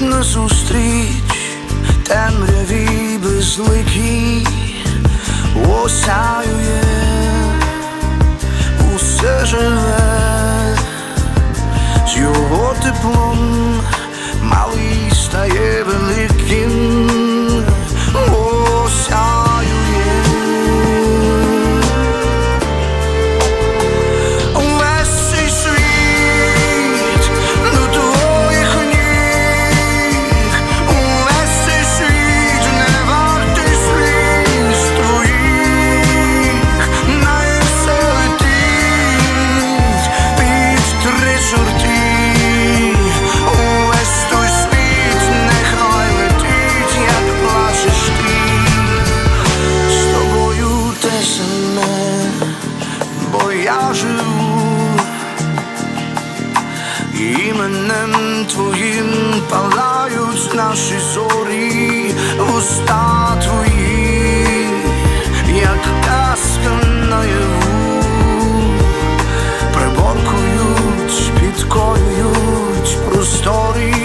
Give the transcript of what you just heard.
назустріч темряві безликій осяює усе живе з його теплом малий стає великим. журті, увесь той нехай летить, як плачеш ти, з тобою те саме, бо я живу. Іменем твоїм палають наші зорі. Уста. glory.